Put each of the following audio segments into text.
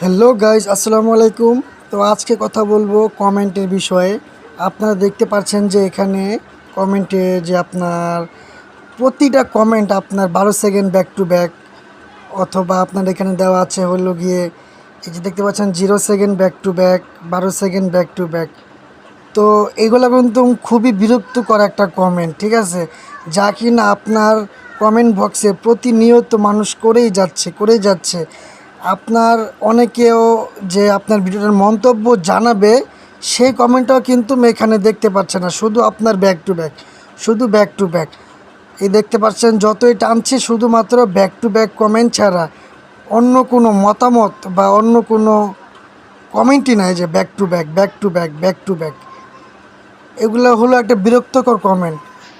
Hello guys আসসালামু আলাইকুম। তো আজকে কথা বলব কমেন্টের বিষয়ে। আপনারা দেখতে পাচ্ছেন যে এখানে কমেন্টে যে আপনার প্রতিটা কমেন্ট আপনার বারো সেকেন্ড ব্যাক টু ব্যাক অথবা আপনার এখানে দেওয়া আছে হলো গিয়ে, এই যে দেখতে পাচ্ছেন zero second back to back বারো সেকেন্ড ব্যাক টু ব্যাক তো এগুলো কিন্তু খুবই বিরক্তকর একটা কমেন্ট ঠিক আছে? যা কিনা আপনার কমেন্ট বক্সে প্রতিনিয়ত মানুষ করেই যাচ্ছে করেই যাচ্ছে। আপনার অনেকেও যে আপনার ভিডিওটার মন্তব্য জানাবে, সেই কমেন্টটাও কিন্তু এখানে দেখতে পাচ্ছে না। শুধু আপনার ব্যাক টু ব্যাক শুধু ব্যাক টু ব্যাক এই দেখতে পাচ্ছেন, যতই টানছি, শুধুমাত্র ব্যাক টু ব্যাক কমেন্ট ছাড়া অন্য কোনো মতামত বা অন্য কোনো কমেন্টই নাই যে back to back back to back back to back এগুলো হলো একটা বিরক্তকর কমেন্ট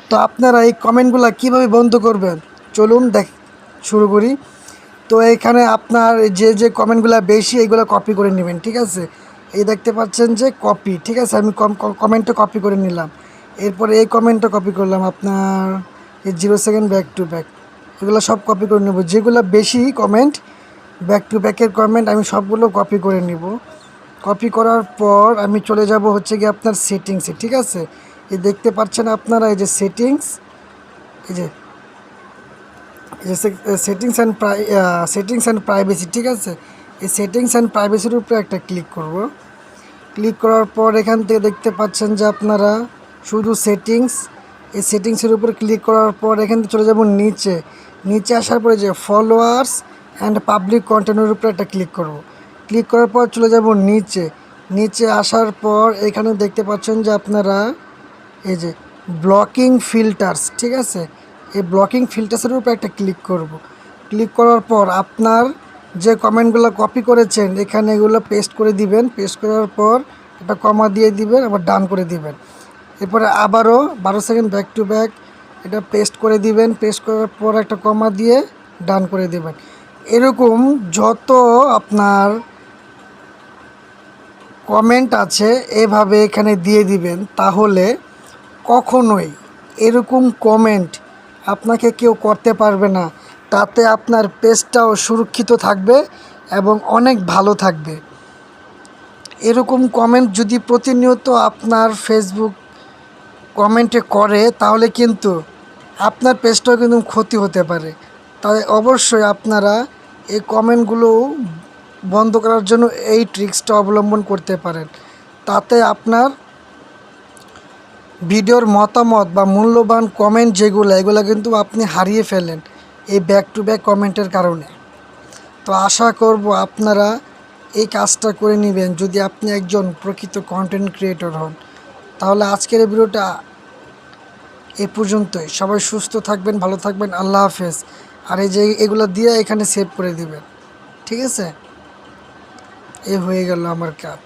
তো আপনারা এই কমেন্টগুলো কীভাবে বন্ধ করবেন? চলুন দেখ, শুরু করি। তো এখানে আপনার যে যে কমেন্টগুলো বেশি এইগুলো কপি করে নেবেন, ঠিক আছে? এই দেখতে পাচ্ছেন যে কপি ঠিক আছে? আমি কম কমেন্টটা কপি করে নিলাম। এরপরে এই কমেন্টটা কপি করলাম আপনার এই zero second back to back এগুলো সব কপি করে নেব। যেগুলো বেশি কমেন্ট ব্যাক টু ব্যাকের কমেন্ট আমি সবগুলো কপি করে নিব। কপি করার পর আমি চলে যাব হচ্ছে গিয়ে আপনার সেটিংসে ঠিক আছে? এই দেখতে পাচ্ছেন আপনারা এই যে সেটিংস এই যে সেটিংস অ্যান্ড প্রাই সেটিংস অ্যান্ড প্রাইভেসি ঠিক আছে? এই সেটিংস অ্যান্ড প্রাইভেসির উপরে একটা ক্লিক করব। ক্লিক করার পর এখান থেকে দেখতে পাচ্ছেন যে আপনারা শুধু সেটিংস এই সেটিংসের উপর ক্লিক করার পর এখান থেকে চলে যাব নিচে। নিচে আসার পরে যে ফলোয়ার্স অ্যান্ড পাবলিক কন্টেন্টের উপরে একটা ক্লিক করব। ক্লিক করার পর চলে যাব নিচে। নিচে আসার পর এখানে দেখতে পাচ্ছেন যে আপনারা এই যে ব্লকিং ফিল্টার্স ঠিক আছে? এই ব্লকিং ফিল্টার্সের উপর একটা ক্লিক করব। ক্লিক করার পর আপনার যে কমেন্টগুলো কপি করেছেন, এখানে এগুলো পেস্ট করে দিবেন। পেস্ট করার পর একটা কমা দিয়ে দিবেন, আবার ডান করে দিবেন। এরপরে আবারও বারো সেকেন্ড ব্যাক টু ব্যাক এটা পেস্ট করে দিবেন। পেস্ট করার পর একটা কমা দিয়ে ডান করে দেবেন। এরকম যত আপনার কমেন্ট আছে, এভাবে এখানে দিয়ে দিবেন। তাহলে কখনোই এরকম কমেন্ট আপনাকে কেউ করতে পারবে না। তাতে আপনার পেজটাও সুরক্ষিত থাকবে এবং অনেক ভালো থাকবে। এরকম কমেন্ট যদি প্রতিনিয়ত আপনার ফেসবুক কমেন্টে করে, তাহলে কিন্তু আপনার পেজটাও কিন্তু ক্ষতি হতে পারে। তাই অবশ্যই আপনারা এই কমেন্টগুলো বন্ধ করার জন্য এই ট্রিক্সটা অবলম্বন করতে পারেন। তাতে আপনার ভিডিওর মতামত বা মূল্যবান কমেন্ট যেগুলো, এগুলো কিন্তু আপনি হারিয়ে ফেলেন এই ব্যাক টু ব্যাক কমেন্টের কারণে। তো আশা করব আপনারা এই কাজটা করে নেবেন। যদি আপনি একজন প্রকৃত কন্টেন্ট ক্রিয়েটর হন, তাহলে আজকের এই ভিডিওটা এ পর্যন্তই। সবাই সুস্থ থাকবেন, ভালো থাকবেন, আল্লাহ হাফেজ। আর এই যে এগুলো দিয়ে এখানে সেভ করে দিবেন। ঠিক আছে? এ হয়ে গেল আমার কাজ।